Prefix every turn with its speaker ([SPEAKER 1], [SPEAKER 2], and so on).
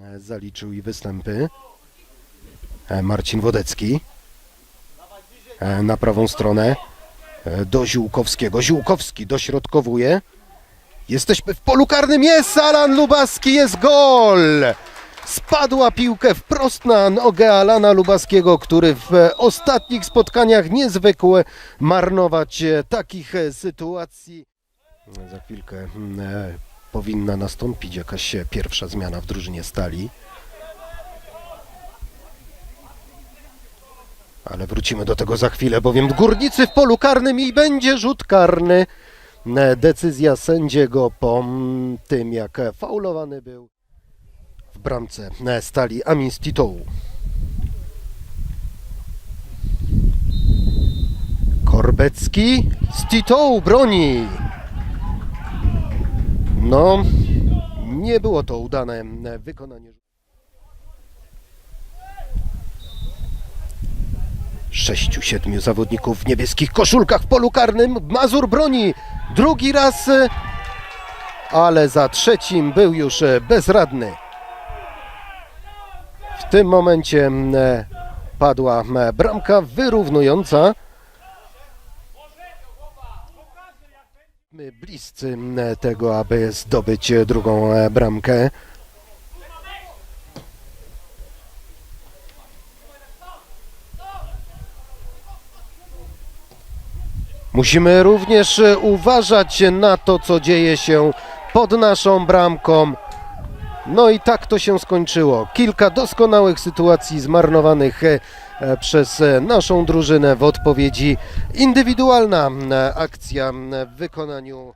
[SPEAKER 1] e, zaliczył i występy. E, Marcin Wodecki e, na prawą stronę do Ziółkowskiego. Ziółkowski dośrodkowuje. Jesteśmy w polu karnym. Jest Alan Lubaski, jest gol! Spadła piłkę wprost na nogę Alana Lubaskiego, który w ostatnich spotkaniach nie zwykł marnować takich sytuacji. Za chwilkę mm, powinna nastąpić jakaś pierwsza zmiana w drużynie Stali. Ale wrócimy do tego za chwilę, bowiem górnicy w polu karnym i będzie rzut karny. Decyzja sędziego po tym, jak faulowany był w bramce Stali Amin Stitou. Korbecki, Stitou broni. No, nie było to udane e, wykonanie. Sześciu, siedmiu zawodników w niebieskich koszulkach w polu karnym. Mazur broni drugi raz, e, ale za trzecim był już e, bezradny. W tym momencie m, e, padła bramka wyrównująca. My bliscy m, tego, aby zdobyć e, drugą e, bramkę. Musimy również e, uważać na to, co dzieje się pod naszą bramką. No i tak to się skończyło. Kilka doskonałych sytuacji zmarnowanych przez e, naszą drużynę w odpowiedzi. Indywidualna m, akcja w wykonaniu